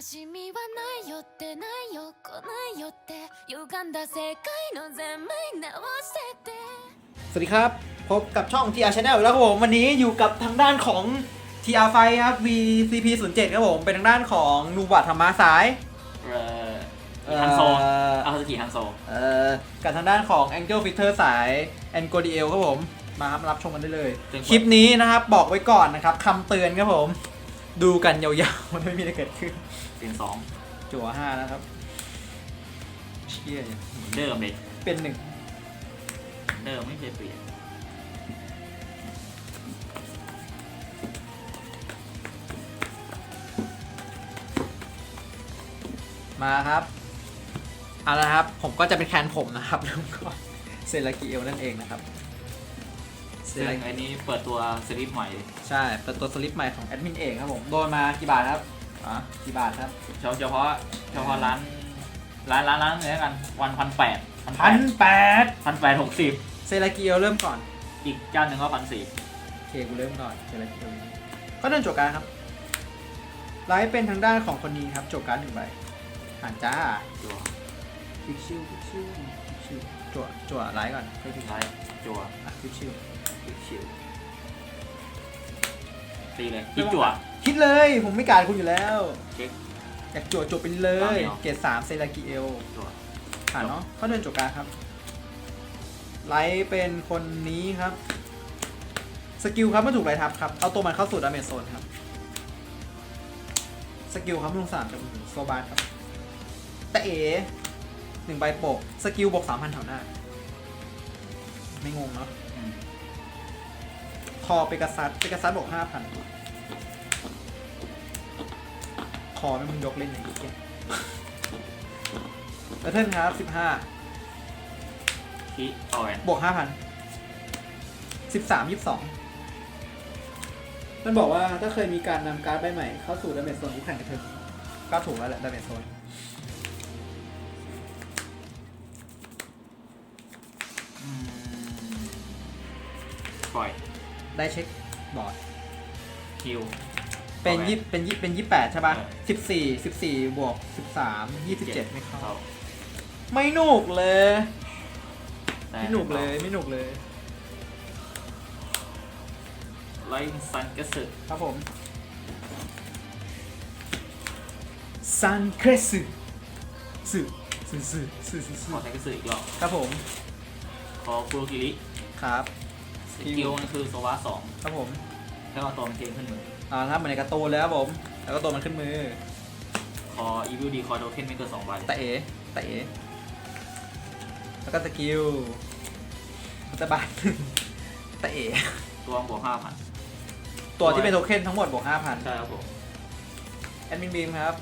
しみはないよってないよ来ないよって歪んだ世界の全面直してて สวัสดีครับ พบกับช่อง TR Channel อีกแล้วครับผม วันนี้อยู่กับทางด้านของ TR ไฟครับ VCP 0 7ครับผม เป็นทางด้านของนูบะธรรมะสาย เอ่อฮันโซ เอ่อ อาสกิฮันโซ เอ่อกับทางด้านของ Angel Fitter สาย a n g o d i e l ครับผม มาครับมารับชมกันได้เลย คลิปนี้นะครับ บอกไว้ก่อนนะครับคำเตือนครับผม ดูกันยาวๆ มันไม่มีอะไรเกิดขึ้น เป็นสองจั่วห้านะครับ เชี่ยเหมือนเดิมเลยเป็นหนึ่งเหมือนเดิมไม่เคยเปลี่ยนมาครับเอาละครับ ผมก็จะเป็นแคนผมนะครับเริ่มก่อนเซรากิเอลนั่นเองนะครับเซซึ่งราอันนี้เปิดตัวสลิปใหม่ ใช่เป็นตัวสลิปใหม่ของแอดมินเองครับผม โดนมากี่บาทครับ อะกี่บาทครับเฉพาะเฉพาะเฉพาะร้าน ร้านร้านร้านเนี้ยกัน วันพันแปดพันแปดพันแปดหกสิบเซรากิเอลเริ่มก่อนอีกเจ้าหนึ่งก็พันสี่โอเคกูเริ่มก่อนเซรากิเอลก็เดินโจทย์การดครับไลฟ์เป็นทางด้านของคนนี้ครับโจทย์การดหนึ่งใบอ่านจ้าจัวคลิกชิวคลิกชิวคลิกชิวจั่วจั่วไลฟ์ก่อนค่อยคลิกไลท์จัวอะคลิกชิวคิกชิว ตีเลยคิกจัวคิดเลยผมไม่การคุณอยู่แล้วเช็คอยากจั่วจบไปเลยตามนี้เหรอเกรดสามเซรากิเอลจัวผ่านเนาะเขาเดินจบการดครับ ไลท์เป็นคนนี้ครับ สกิลครับเมื่อถูกไลท์ทับครับ เอาตัวมันเข้าสู่ดาเมจโซนครับ สกิลครับลงสามจากมือโซบานครับแต่เอหนึ่งใบโปก สกิลบวกสามพันแถวหน้า ไม่งงเนาะ อืมคอเปกัสซัสเปกัสซัสบวกห้าพันคอไม่มึงยกเล่นอย่างนี้เก่งแล้วเทิร์นครับสิบห้าคิออยบวกห้าพันสิบสามยี่สิบสองมันบอกว่าถ้าเคยมีการนำการ์ดใบใหม่เข้าสู่ดาเมจโซนที่แข่งกับเธอก็ถูกแล้วแหละดาเมจโซนอืมปล่อย ได้เช็คบอร์ดคิว เป็นโอเคยี่เป็นยี่เป็นยี่แปดใช่ป่ะเออ สิบสี่สิบสี่บวกสิบสามยี่สิบเจ็ดไม่เข้าเข้าไม่หนุกเลยแต่ไม่หนุกเลยไม่หนุกเลย ไลท์ซันก็สึกครับผมซันเครสึสึสึสึสึสึสึขอใช้กระสืออีกรอบครับผม ขอคุโรกิริ ครับ สกิลมันคือโซวาสองครับผมแล้วก็ตัวมันเกมขึ้นมืออ่าถ้าเหมือนในการ์ตูนเลยครับผม แล้วก็ตัวมันขึ้นมือขออีวิลดีคอโดเคนไม่เกินสองใบตะเอตะเอแล้วก็สกิลตะบาทตะเอตัวบวกห้าพันตัวที่เป็นโทเค็นทั้งหมดบวกห้าพันใช่ครับผมแอดมินบีมครับ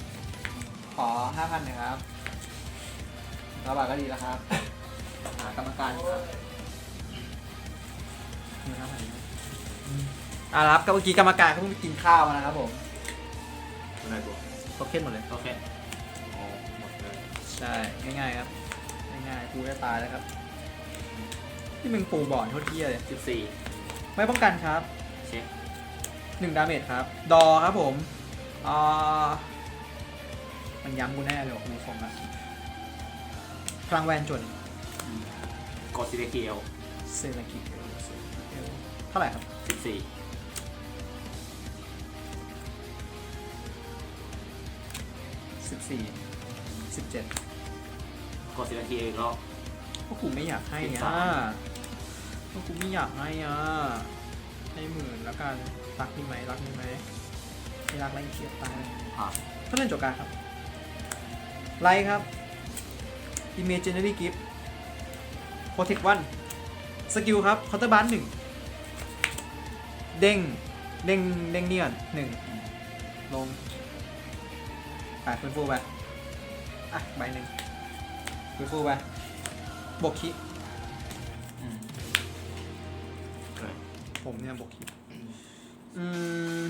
ขอห้าพันนะครับระบาทก็ดีแล้วครับหากรรมการครับ มีห้าพันอ่าครับก็เมื่อกี้กรรมการเขาเพิ่งไปกินข้าวมานะครับผมอะไรบวกโทเค็นหมดเลย โอเคโอ้หมดเลยใช่ง่ายๆครับ ง่ายๆปูได้ตายแล้วครับ ที่มึงปูบ่อนโทษเที่ยเลย สิบสี่ไม่ป้องกันครับเช็คหนึ่งดาเมจครับ ดอครับผมอ่ามันย้ำกูแน่เลยว่ากูคงนะพลังแวนจนอืมกดซีเดคิเอลเซรากิ เท่าไหร่ครับสิบสี่สิบสี่สิบเจ็ดกดซีเดคิเอลอีกรอบพวกกูไม่อยากให้สิบอะสามพวกกูไม่อยากให้อะให้หมื่นแล้วกันรักนี่ไหมรักนี่ไหมไม่รักไล่เกียดตายผ่านถ้าเล่นจบการครับไลท์ครับ Imaginary Gift Protect One สกิลครับ c o u n t e r b a r หนึ่ง เด้ง เด้ง เด้งเนี่ยหนึ่งลงไปฟื้นฟูไป อะ ใบหนึ่งฟื้นฟูไปบวกคิผมเนี่ยบวกคิอืม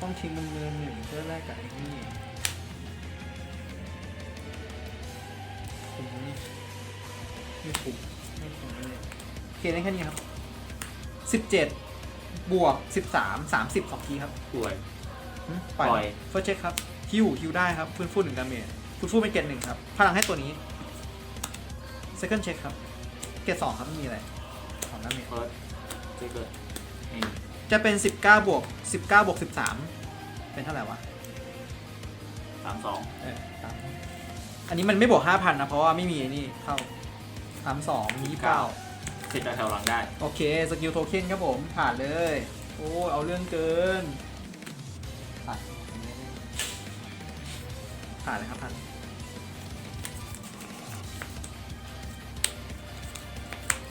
ต้องทิ้งมันเมือหนึ่งเพื่อแลกกับไอ้นี่คุ้มนี่ไม่คุ้มไม่คุ้มเลย โอเคได้แค่นี้ครับสิบเจ็ดบวกสิบสามสามสิบสองทีครับป่วย หึปล่อยเฟิร์สเช็คครับฮิวฮิวได้ครับฟื้นฟูหนึ่งดาเมจฟื้นฟูเป็นเกตหนึ่งครับพลังให้ตัวนี้ second check ครับเกตสองครับไม่มีอะไรสองดาเมจเฟิร์สเจเกิดนี่จะเป็น19บวก19บวก13เป็นเท่าไหร่วะ สามสองเออตามอันนี้มันไม่บวก5,000นะ เพราะว่าไม่มีไอ้นี่เข้า32มี29เสร็จได้แถวหลังได้ โอเค สกิลโทเค็นครับผม ผ่านเลย โอ้เอาเรื่องเกิน ผ่านผ่านเลยครับผ่าน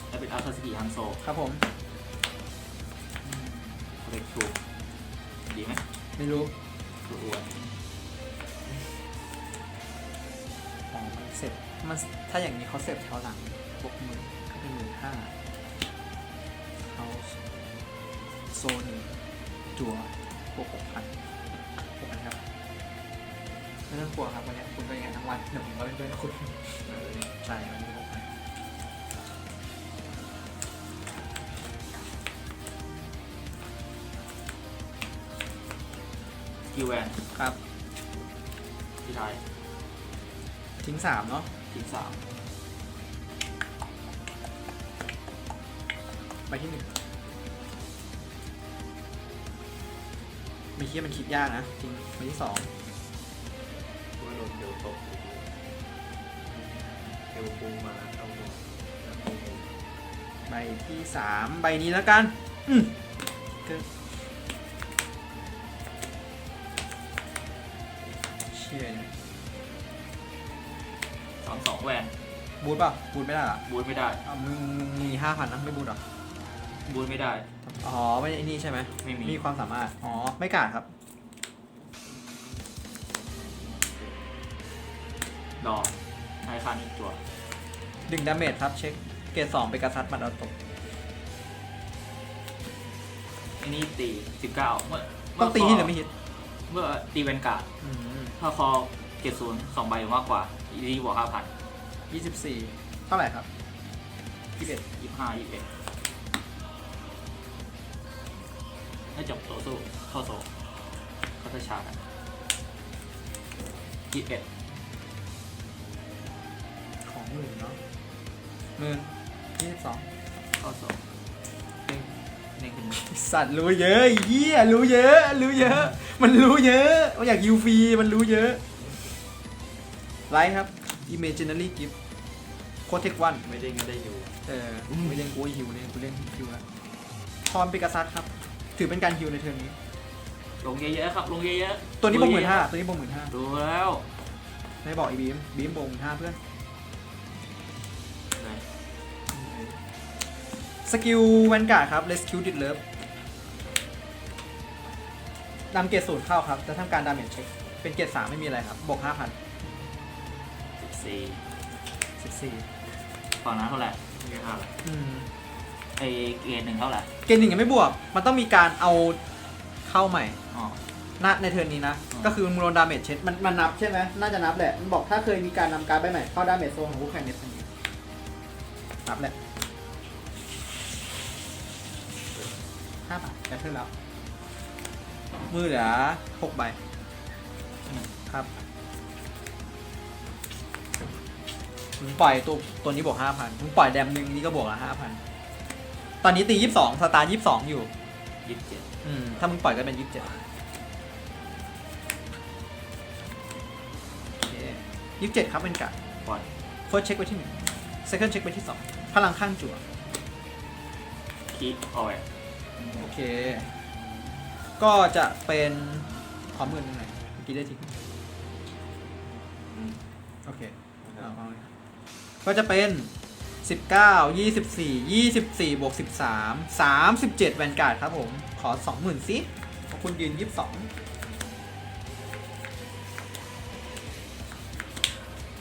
แล้วเป็นอัลตราสกีฮันโซครับผม เล็กถูกดีไหมไม่รู้ถูกอ้วนอ๋อมันเสร็จมันถ้าอย่างนี้เขาเสร็จแถวหลังบวกหมื่ นก็เป็นหมื่นห้าเขาโซนจัวบวกหกพันหกพันครับไม่ต้องกลัวครับวันนี้คุณก็ยังไงทั้งวันเดี๋ยวผมก็เป็นเพื่อนคุณใช่วันนี้หกพันคิวแวนครับที่ไทยทิ้งสามเนาะทิ้งสาม ไปที่หนึ่งไม่คิดมันคิดยากนะ จริงไปที่สองว่าโดนเดวตกเดวปูมาเอาหมดแล้วปูใบที่สามใบนี้แล้วกัน อืมเกินเชี่ยเนี่ยสามสองแวนบูทเปล่ะบูทไม่ได้เหรอบูทไม่ได้ อะมึงมึงมีห้าพันนะไม่บูทเหรอ บูทไม่ได้ อ๋อ ไม่ไอ้นี่ใช่ไหมไม่มี มีความสามารถ อ๋อ ไม่กล้าดครับดอกให้ค่านี้ตัวดึงดาเมจครับ เช็ค เกรดสองเป็นกระซัดมันเอาตกอันนี้ตีสิบเก้าเมื่อต้องตีเมื่ที่อหรือไม่ฮิตเมื่อตีแวนการ์ดอืมถ้าคอเกรดศูนย์สองใบหรือมากกว่า อีดีบวกห้าพันยี่สิบสี่เท่าไหร่ครับยี่สิบเอ็ดยี่ห้ายี่สิบเอ็ด ให้จบโตสู้เข้าโซเขาจะชาร์จกันยี่สิบเอ็ดของหมื่นเนาะหมื่นยี่สิบสองเข้าโซเด้งเด้งขึ้นมาสัตว์รู้เยอะไอ้เหี้ยรู้เยอะ รู้เยอะ มันรู้เยอะมันอยากยูฟรีมันรู้เยอะไลท์ครับ imaginary gift protect one ไม่ได้ก็ได้อยู่ เออไม่เล่นกูฮิวเลยกูเล่นฮิวแล้วพรปิกาซัสครับ ถือเป็นการฮิวในเทอร์นนี้ ลงเยอะๆครับ ลงเยอะๆตัวนี้บวกหดูมื่นเยห้าอะตัวนี้บวกหมื่นห้าๆดูแล้วไม่บอกไอ้บีมบีมบวกหมื่นห้าเพื่อนไหนสกิลแวนการ์ดครับ rescue did love นำเกรดศูนย์เข้าครับจะทำการดาเมจเช็คเป็นเกรดสามไม่มีอะไรครับบวกห้าพันสิบสี่สิบสี่ฝั่งนั้นเท่าไหร่ไม่ใช่ห้าหรออืม ไอเกรดหนึ่งเท่าไหร่เกณฑ์หนึ่งยังไม่บวก มันต้องมีการเอาเข้าใหม่อ๋อ ณในเทิร์นนี้นะอ๋อก็คือมึงโดนดาเมจเช็ดมันมันนับใช่ไหมน่าจะนับแหละ มันบอกถ้าเคยมีการนำการดใบใหม่เข้าดาเมจโซนของคู่แข่งในทันทีนับแหละห้าบาทแบตเทิลแล้ว มือเหลือหกใบครับมึงปล่อยตัวตัวนี้บวกห้าพันมึงปล่อยแดมหนึ่งนี่ก็บวกละห้าพัน ตอนนี้ตียี่สิบสองสตาร์ยี่สิบสองอยู่ยี่สิบเจ็ดอืมถ้ามึงปล่อยก็เป็นยี่สิบเจ็ดโอเคยี่สิบเจ็ดครับเป็นกะปล่อย first check ไปที่หนึ่ง second check ไปที่สองพลังข้างจั่วคีเอาไว้โอเค ก็จะเป็นขอหมื่นหนึ่งหน่อยเมื่อกี้ได้ทิ้งอืมโอเคเอาเอาเลยก็จะเป็น 19 24 24บวก13 37 แวนการ์ดครับผม ขอ 20,000สิขอบคุณยืน 22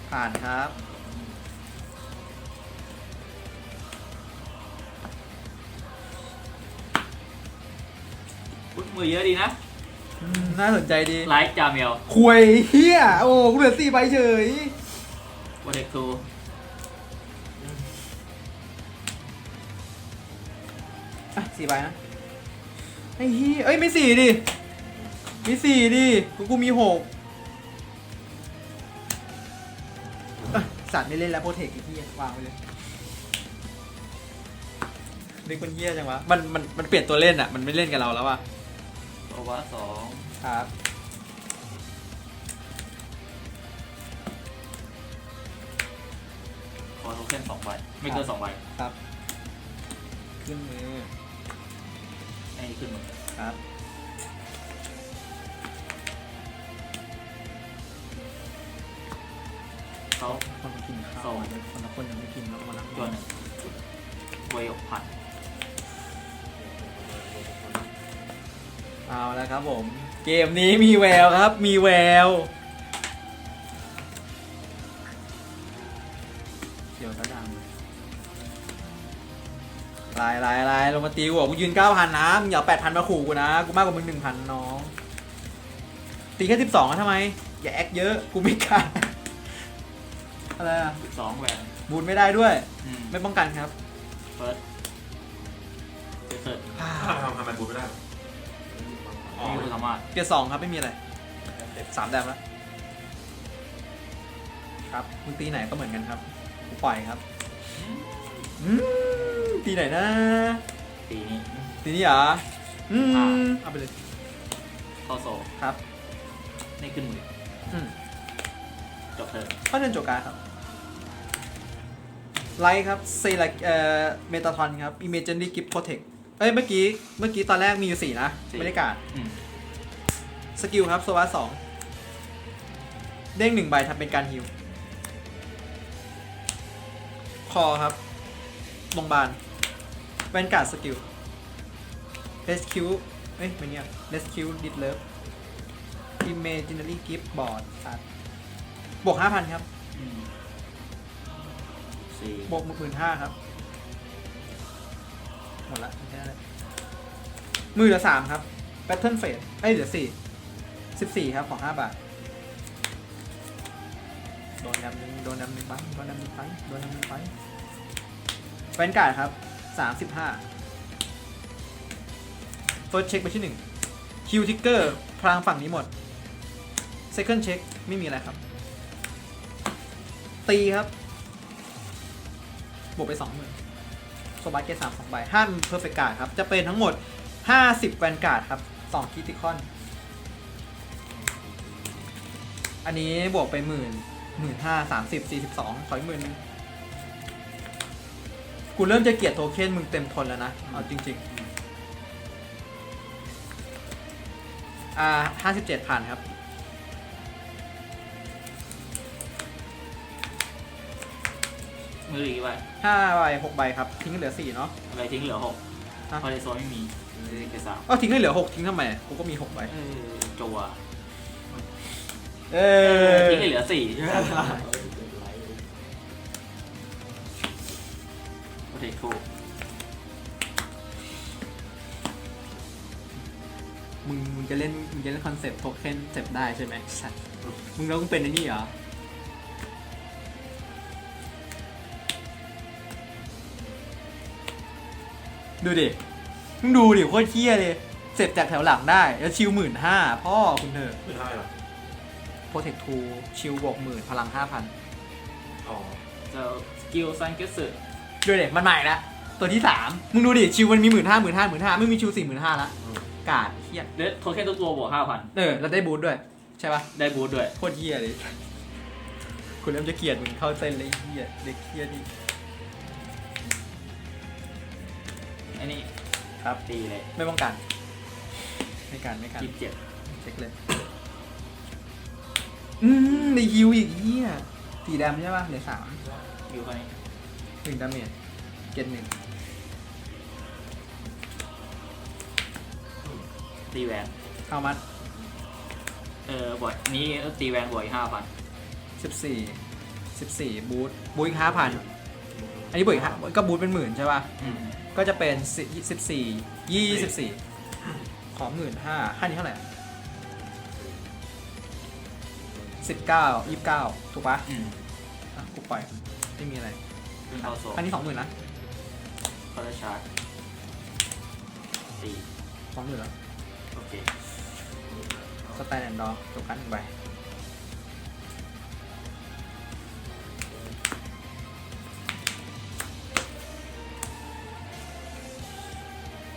ผ่านครับอุ๊ยมือเยอะดีนะอืมน่าสนใจดีไลท์จาเมลควยเฮียโอ้กูเหลือสี่ใบเฉยวอเด็กทู สี่ใบนะไอ้เฮียเอ้ยไม่สี่ดิ มีสี่ดิกูกูมีหกเอ้ยสัตว์ไม่เล่นแล้วโปรเทคไอ้เฮียวางไปเลยเด็กคนเฮียจังวะ มันมันมันเปลี่ยนตัวเล่นอะ มันไม่เล่นกับเราแล้วอะโอวาสองครับ คอโทเค็นสองใบ ไม่เกินสองใบ ครับ ขึ้นมือไอ้ นี่ขึ้นมาครับเขาคนกินข้าวคนละคนยังไม่กินแล้วมานั่งตัวนึ่งเวลพัดเอาแล้วครับผม เกมนี้มีแววครับ มีแวว ลายลายลายลงมาตีกูบอกกูยืนเก้าพันนะมึงอย่าแปดพันมาขู่กูนะกูมากกว่ามึงหนึ่งพันน้อง ตีแค่สิบสองทำไม อย่าแอคเยอะกูไม่กล้าอะไรอะสิบสองแหวนบูนไม่ได้ด้วย อืมไม่ป้องกันครับ เฟิร์สเฟิร์สทำทำทำไมบูไม่ได้อ๋อคุณสามารถ เกียร์สองครับ ไม่มีอะไรสามแต้มแล้วครับมึงตีไหนก็เหมือนกันครับกูปล่อยครับอืม ตีไหนนะตีนี้ตีนี่เหรอ อือ่ามเอาไปเลยเข้าโซครับนี่ขึ้นมืออืมจบเทิร์นข้อเดินโจการดครับ ไลท์ครับเซลักเอ่อเมตาทอนครับ Imaginary Gift Protect เอ้ย เมื่อกี้ เมื่อกี้ตอนแรกมีอยู่สี่นะ ไม่ได้การดอืมสกิลครับโซวาสองเด้งหนึ่งใบทำเป็นการฮิว คอครับโรงพยาบาล แวนการ์ดสกิลเ s สคิวเอ้ยไม่เนี่ยเ s สคิวดิดเลิฟ Imaginary Gift Board ครับบวกห้าพันครับอืมสี่บวกหมื่นห้าครับ หมดละแค่นั้นแหละมือเหลือสามครับ Pattern Fade เอ้ยเหลือสี่สิบสี่ครับ ของห้าบาท โดนดำหนึ่งโดนดำหนึ่งไปโดนดำหนึ่งไปโดนดำหนึ่งไปแวนการ์ดครับ สามสิบห้าเฟิร์สเช็คไปที่หนึ่งคิวทิกเกอร์พลางฝั่งนี้หมด Second เช็คไม่มีอะไรครับ ตีครับบวกไปสองหมื่นโซบาเกตสามสองใบห้ามเพอร์เฟกการ์ดครับ จะเป็นทั้งหมดห้าสิบแวนการ์ดครับสองคิติคอน อันนี้บวกไปหมื่นหมื่นห้าสามสิบสี่สิบสองขออีกหมื่น กูเริ่มจะเกลียดโทเค็นมึงเต็มทนแล้วนะ เอาจริงๆ อ่าห้าสิบเจ็ดผ่านครับ มืออีกใบห้าใบหกใบครับ ทิ้งเหลือสี่เนาะ อะไรทิ้งเหลือหกฮะ พอในโซนไม่มีเหลือแค่สามก็ทิ้งให้เหลือหกทิ้งทำไม กูก็มีหกใบ เออจัวเอทิ้งให้เหลือสี่ ถูก มึงมึงจะเล่นมึงจะเล่นคอนเซ็ปต์โทเค็นเซ็ปได้ใช่ไหมสัตว์มึงแล้วมึงเป็นไอ้นี่เหรอ ดูดิ มึงดูดิโคตรเที่ยเลย เสร็จจากแถวหลังได้ แล้วชิวหมื่นห้าพ่อคุณเถอะไม่ได้หรอโปรเทคทูชิวบวกหมื่นพลังห้าพันอ๋อ จะสกิลซันเกสึ ดูดิมันใหม่ละตัวที่สามมึงดูดิชิวมันมีหมื่นห้าหมื่นห้าหมื่นห้าไม่มีชิวสี่หมื่นห้าละกาดเฮียเลสโทเค็นทุกตัวบวกห้าพันเออแล้วได้บูทด้วยใช่ปะได้บูทด้วยโคตรเฮียเลยคุณเริ่มจะเกลียดมึงเข้าเส้นเลยไอ้เฮียเด็กเฮียนี่อันนี้ครับตีเลยไม่ป้องกันไม่กันไม่กันกิบเจ็ดเช็คเลยอืมในฮิวอีกเฮียสีดำใช่ปะเหลือสามอยู่เท่านี้ หนึ่งดาเมจเกตหนึ่งตีแวนเข้ามัดเออบวกนี้ตีแวนบวกอีกห้าพันสิบสี่สิบสี่บูทบูทอีกห้าพันอันนี้บูทอีกห้าก็บูทเป็นหมื่นใช่ปะอืมก็จะเป็นสิบสี่ยี่สิบสี่ขอหมื่นห้าค่านี้เท่าไหร่สิบเก้ายี่สิบเก้าถูกปะอืมอะกูปล่อยไม่มีอะไร ขึ้นเข้าโซอันนี้สองหมื่นนะเขาจะชาร์จตีสองหมื่นแล้วโอเคสแตนแอนด์ดอร์จบกันหนึ่งใบ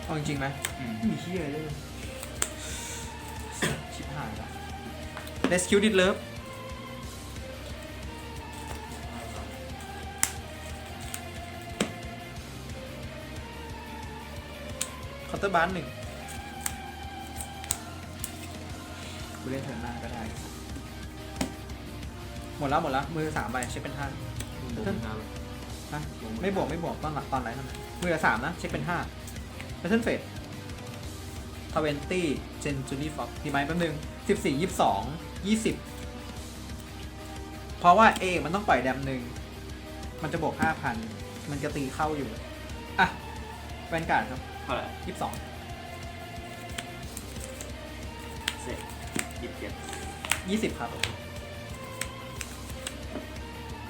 เอาจริงๆไหมอืมไม่มีเฮียอะไรเลยชิบหายละ Let's kill this love เตอร์บาร์หนึ่งกูเล่นเทิร์นหน้าก็ได้ หมดแล้วหมดแล้ว มือสามใบเช็คเป็นห้าบุกเป็นงานฮะไม่บวกไม่บวกตอนหลังตอนไหนเท่านั้นมือละสามนะเช็คเป็นห้าแพทเทิร์นเฟสทเวนตี้เจนจูนี่ฟ็อกดีไหมแป๊บนึงสิบสี่ยี่สิบสองยี่สิบเพราะว่าเอมันต้องปล่อยแดมหนึ่ง มันจะบวกห้าพัน มันจะตีเข้าอยู่ อะแวนการ์ดครับเท่าไหร่ยี่สิบสองเสร็จยี่สิบเจ็ดยี่สิบครับ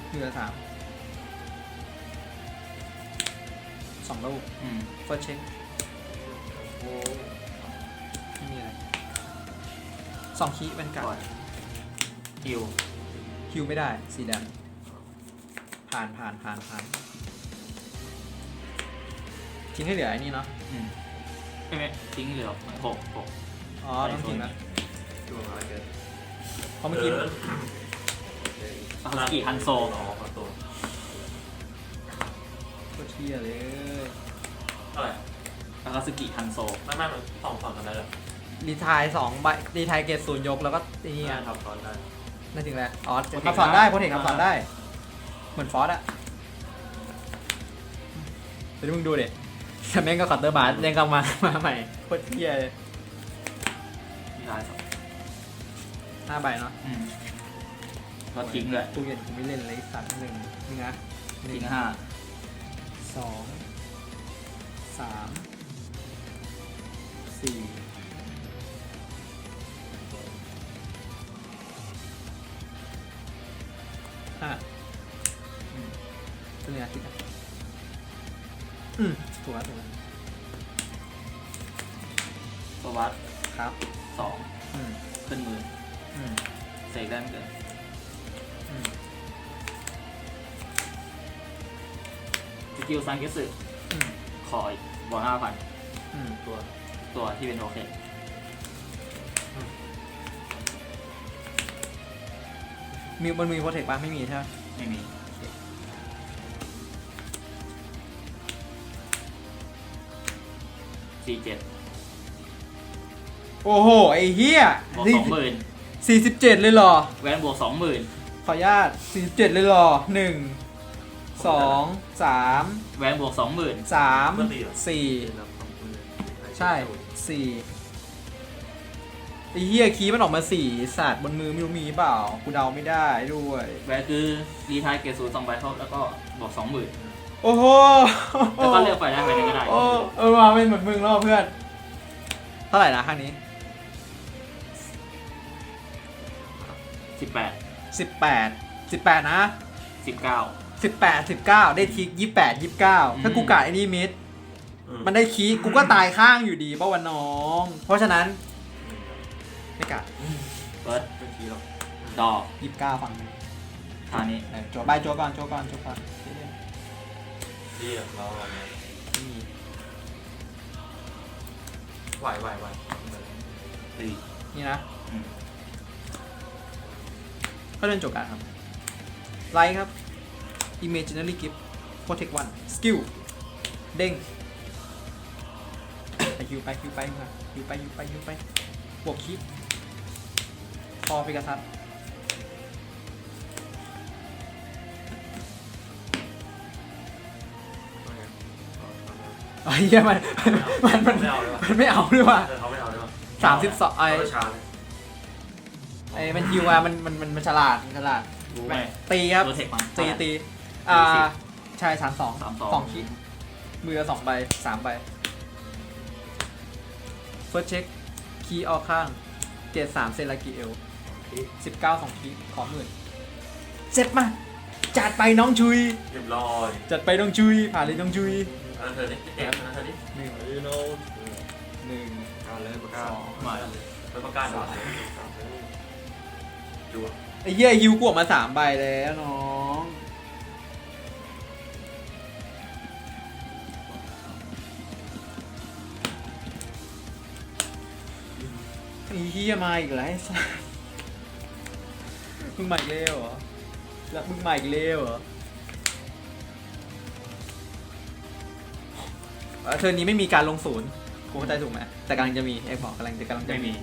เหลือสามสองลูกอืมเฟิร์สเช็คโอ้ไม่มีอะไรสองคีย์เป็นการก่อนฮิวคิวไม่ได้สีแดงผ่านผ่านผ่านผ่าน ทิ้งให้เหลือไอ้นี่เนาะ อืมไม่ไม่ทิ้งเหลือหกหกอ๋อ ต้องทิ้งแล้วช่วงอะไรเกินเพราะเมื่อกี้ซาสกิฮันโซอ๋อขอตัวโคตรเที่ยเลยเท่าไหร่ซาสกิฮันโซไม่ไม่มันสองฝั่งกันได้เลยรีไทายสองใบรีไทายเกรดศูนย์ยกแล้วก็ไอ้นี่นี่อะทำตอนได้นั่นถึงแล้วอ๋อโปรเทคคำสอนได้ได้โปรเทคคำสอนได้ เหมือนฟอสอะเดี๋ยวมึงดูเด็ แต่แม่งก็คัตเตอร์บาร์เล่นกลับมา มาใหม่โคตรเที่ยเลยที่ได้สองห้าใบเนาะอืมก็ทิ้งเลยตู้เย็นกูไม่เล่นเลยสัตว์หนึ่งนี่นะหนึ่ทิ้งงห้าสองสาม ซังเกสึอืมขออีกบวกห้าพันอืมตัวตัวที่เป็นโอเคมีมันมีโปรเทคปะไม่มีใช่ไหมไม่มีสี่เจ็ดโอ้โห ไอ้เหี้ยบวกสองหมื่นสี่สิบเจ็ดเลยเหรอ แวนบวกสองหมื่นขออนุญาตสี่สิบเจ็ดเลยเหรอหนึ่ง สองสามแวนบวกสองหมื่นสามสี่ใช่สี่ไอ้เหี้ยคีย์มันออกมาสี่สัตว์บนมือไม่รู้มีเปล่ากูเดาไม่ได้ด้วยแวนคือรีทายเกรดศูนย์สองใบเท่าแล้วก็บวกสองหมื่นโอ้โหแล้วก็เลือกไปได้ไปไหนก็ได้โอ้เออมาเป็นเหมือนมึงแล้วเพื่อน เท่าไหร่นะข้างนี้สิบแปดสิบแปดสิบแปดนะสิบเก้า สิบแปดสิบเก้าได้ทิกยี่แปดยี่เก้าอืมถ้ากูกะไอ้นี่มิดอืมันได้คีย์กูก็ตายข้างอยู่ดีป่าวันน้อง เพราะฉะนั้น ไม่กะเฟิร์สไม่ขี้หรอกดอกยี่เก้าฝั่งนี้ทางนี้ไหนโจบไปโจก่อนโจก่อนโจก่อนที่เราอะไรเนี่ยนี่ไหวไหวไหวตีนี่นะอืมก็เดินโจกันครับ ไลท์ครับ imaginary gift protect one skill เด้งไปคิวไปคิวไปมาคิวไปคิวไปคิวไปบวกคิดพอพิกาซัสไอ้เหี้ยมันมันมันไม่เอาเลยว่ะมันไม่เอาด้วยว่ะเออเขาไม่เอาด้วยว่ะสามสิบสองไอ้เขาจะชาเลยไอ้มันฮิวมามันมันมันมันฉลาดมันฉลาดรู้ไหมตีครับโรเทคมันตีเท่าไหร่ตี อ่าสี่สิบใช่สามสองสามสองสองคิดมือละสองใบสามใบเฟิร์สเช็คคีย์ออกข้างเกรดสามเซนลากิเอลสิบเก้าสองคีย์ขอหมื่นเซ็ตมาจัดไปน้องชุย เรียบร้อยจัดไปน้องชุยผ่านเลยน้องชุยอันนั้นเธอดิเอ็มอันนั้นเธอดิหนึ่งยูโน่หนึ่งหการเลยประกาสศองมาไปประกาศก่อนดูไอ้เหี้ยฮิวกูออกมาสามใบแล้วน้อง ไอ้เหี้ยมาอีกแล้วไอ้สัสมึงมาอีกแล้วเหรอแล้วมึงมาอีกแล้วเหรอเอ่อเทอร์นนี้ไม่มีการลงศูนย์กูเข้าใจถูกไหมแต่กำลังจะมีเอ็กบอกกำลังจะกำลังจะไม่มี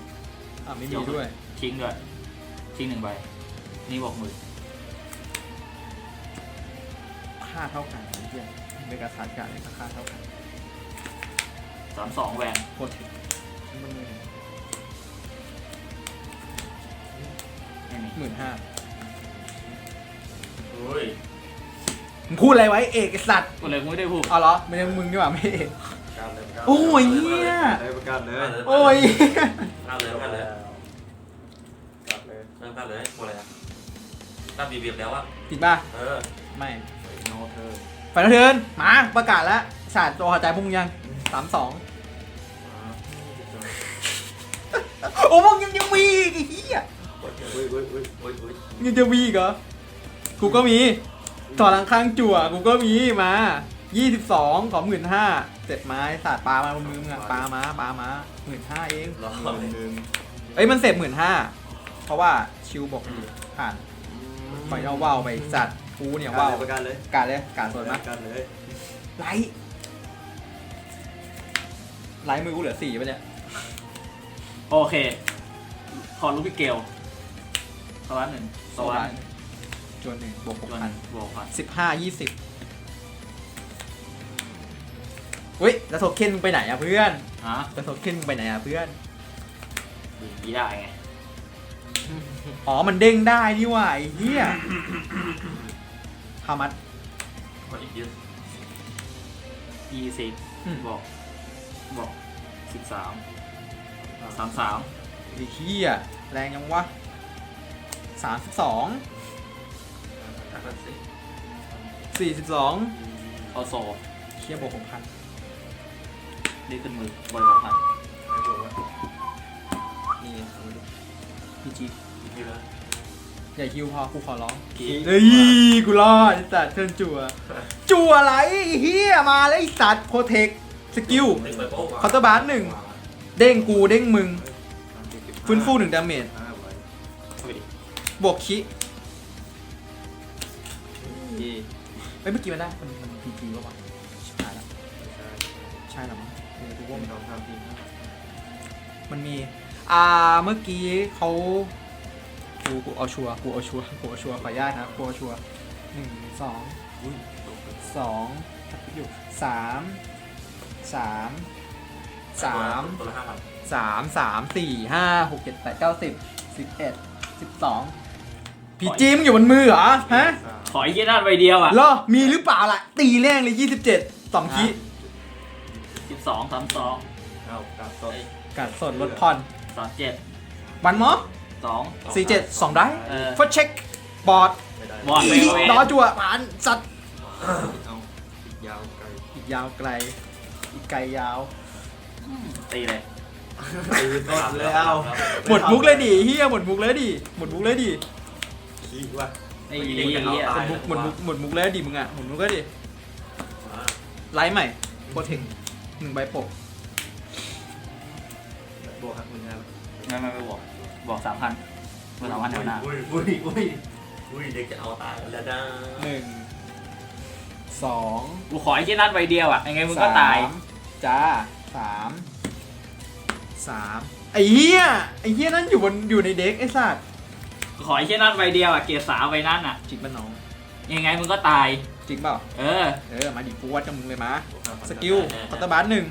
อ่าไม่มีด้วย ทิ้งด้วย ทิ้งหนึ่งใบ นี่บอกมือค่าเท่ากันไอ้เหี้ยเมกาซาร์ดการ์ดเนี่ยก็ค่าเท่ากันสามสองแหวนโคตรมันหมื่นไม่มี หมื่นห้าเฮ้ยมึงพูดอะไรไว้เอกไอ้สัตว์ก็เลยไม่ได้พูดเอาเหรอไม่ใช่มึงนี่หว่าไม่เอกประกาศเลยประกาศโอ้ยเหี้ยเลยประกาศเลยโอ้ยประกาศเลยประกาศเลยกลับเลยเริ่มประกาศเลยโมอะไรอะตั้งบีบีบแล้วอะจริงป่ะเออไม่โนเธอไฟนอลเทิร์นมาประกาศแล้วศาสตร์ตัวหัวใจพุ่งยังสามสองโอ้มึงยังจะมีอีกไอ้เหี้ย อุ้ยอุ้ยอุ้ยอุ้ยอุ้ยยังจะมีอีกเหรอ กูก็มี ถอดหลังข้างจั่ว กูก็มีมา 22 ของหมื่นห้าเสร็จไม้ศาสตร์ปลามาบนมือมึงอะปลามาปลามาหมื่นห้าเองรอเลยเอ้ยมันเสร็จหมื่นห้าเพราะว่าชิวบอกดีผ่านปล่อยเอาว่าวไปจัดกูเนี่ยว่าวประกันเลยการเลยการสดปมากระกันเลยไลท์ไลท์มือกูเหลือสี่ป่ะเนี่ยโอเค ขอลูกพี่เกล สวัสดหนึ่งสวัสดจวนหนึ่งบวกหกจนพันบวกพันสิบห้ายี่สิบเฮ้ยแล้วโทเค็นมึงไปไหนอะเพื่อนฮะแล้วโทเค็นมึงไปไหนอะเพื่อน ดีได้ไงอ๋อ มันเด้งได้นี่หว่าไอ้เหี้ยฮามัดขออีกเยอะยี่สิบอืม บอกบอกสิบสามสามสามไอ้เหี้ยแรงยังวะ สามสิบสองทักษะสี่สี่สิบสองเอาโซเชี่ยบวกหกพันได้ขึ้นมือบริวารพันไม่ถูกว่านี่เอามาดูพีจีอีกทีแล้วอย่าฮิวพอกูขอร้องกีเฮ้ยกูรอดไอ้สัตว์เทิร์นจั่วจั่วอะไรไอ้เฮียมาแล้วไอ้สัตว์โปรเทคสกิลติดไปโป๊ะเคาน์เตอร์บาร์หนึ่ง เด้งกูเด้งมึง ฟื้นฟูหนึ่งดาเมจ บวกคิเอ้ยเมื่อกี้มันได้มันมันพีจีป่าวะชิบหายแล้วใช่ใช่หรอมั้งเออกูพวว่ากมันสองสามสี่ห้ามันมี อ่า เมื่อกี้เขากูกูเอาชัวร์กูเอาชัวร์กูเอาชัวร์ขออนุญาตนะกูเอาชัวร์หนึ่งสองอุ้ยสองอยู่สามสามสามตัวละห้าพันสามสามสี่ห้าหกเจ็ดแปดเก้าสิบสิบเอ็ดสิบสอง พี่จิมอยู่บนมือเหรอฮะสามขอไอ้ยี่นั่นใบเดียวอะเหรอมีหรือเปล่าล่ะ ตีแรงเลยยี่สิบเจ็ดสองคีสิบสองสามสองเก้าเก้าสดกัดสดลดผ่อนสามเจ็ดวันมอสองสี่เจ็ดสองได้เออฟอเช็คบอร์ดไม่ได้บอร์ดอีเวเวดอจั่วผ่านสัตว์เอาอีกยาวไกลอีกยาวไกล อีกไกลยาว ตีเลยตื่นต้นแล้ว หมดมุกเลยดิเฮียหมดมุกเลยดิหมดมุกเลยดิ ขี้ว่าไอ้เหี้ยหมดมุกหมดมุกหมดมุกเลยดิมึงอะหมดมุกเลยดิไลฟ์ใหม่โปรเทคหนึ่งใบโปะบวกหักหมื่นห้าไม่ไม่ไม่บอกบอกสามพันเบอร์สามพันแถวหน้าอุ้ยอุ้ยอุ้ยอุ้ยเด็กจะเอาตายแล้วนะหนึ่งสองกูขอไอ้ยี่นั่นใบเดียวอะยังไงมึงก็ตายสมจ้าสามสามไอ้เหี้ยไอ้เหี้ยนั่นอยู่บนอยู่ในเด็กไอ้สัตว์ ขอไอ้ยี่นั่นใบเดียวอะเกียร์สามใบนั่นอะจริงป่ะน้องยังไงมึงก็ตาย จริงเปล่า เออเออ มาดิกูวัดกับมึงเลยมาบวกห้าพันสกิลคอร์ตบาร์หนึ่ง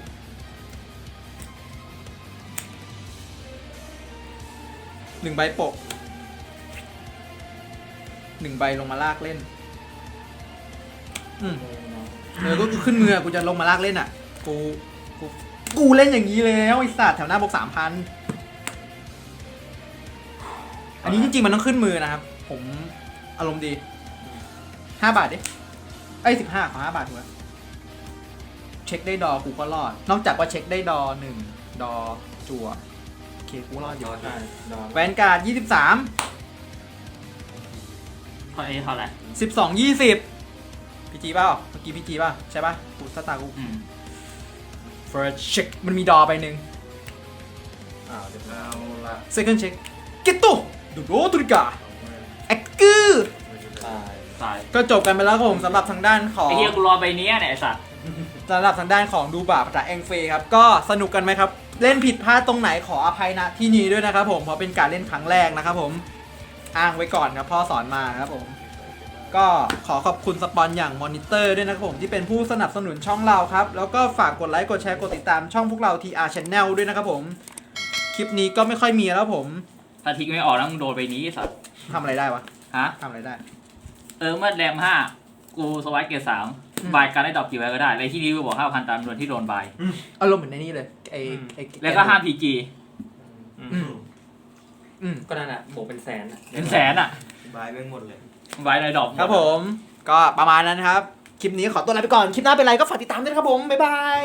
หนึ่งใบโปะหนึ่งใบลงมาลากเล่น อืมเออก็คือขึ้นมืออะกูจะลงมาลากเล่นอะ กู กู กูเล่นอย่างนี้แล้วไอ้สัตว์แถวหน้าบอกสามพัน อันนี้จริงๆมันต้องขึ้นมือนะครับ ผมอารมณ์ดีห้าบาทดิไอ้สิบห้าขอห้าบาทถูกไหมเช็คได้ดอกูก็รอด นอกจากว่าเช็คได้ดอหนึ่งดอจั่วโอเคกูรอดอยู่รอได้รอแวนการ์ดยี่สิบสามเท่าไอ้เท่าไหร่สิบสองยี่สิบพีจีเปล่าเมื่อกี้พีจีป่ะใช่ป่ะกูสตาร์กูอืม first check มันมีดอไปหนึ่งอ้าวเดี๋ยวเอาละ second check เกตโต ดูโรตุริกาแอคกือตายตายก็จบกันไปแล้วครับผมสำหรับทางด้านของ ไอ้เหี้ยกูรอใบเนี้ยเนี่ยไอ้สัตว์ สำหรับทางด้านของดูบาปจากแองเฟยครับ ก็สนุกกันไหมครับ เล่นผิดพลาดตรงไหนขออภัยนะที่นี้ด้วยนะครับผม เพราะเป็นการเล่นครั้งแรกนะครับผมอ้างไว้ก่อนครับพ่อสอนมาครับผม ก็ขอขอบคุณสปอนอย่างมอนิเตอร์ด้วยนะครับผม ที่เป็นผู้สนับสนุนช่องเราครับ แล้วก็ฝากกดไลค์กดแชร์กดติดตามช่องพวกเรา TR Channel ด้วยนะครับผม คลิปนี้ก็ไม่ค่อยมีแล้วผม ถ้าทิกไม่ออกนะมึงโดนใบนี้ไอ้สัตว์ทำอะไรได้วะฮะ ทำอะไรได้ เออเมื่อแรมห้ากูสวัสดเกรดสามอืม บายการได้ดอกกี่ใบก็ได้ในที่นี้กูบอกห้าพันตามจำนวนที่โดนบาย อารมณ์เหมือนในนี้เลยไอ้ไอ้แล้วก็ห้ามพีจีอืมอืมก็นั่นอะบวกเป็นแสนอะเป็นแสนอะบายแม่งหมดเลย บายในดอกครับผม ก็ประมาณนั้นครับ คลิปนี้ขอตัวลาไปก่อน คลิปหน้าเป็นไรก็ฝากติดตามด้วยนะครับผม บ๊ายบาย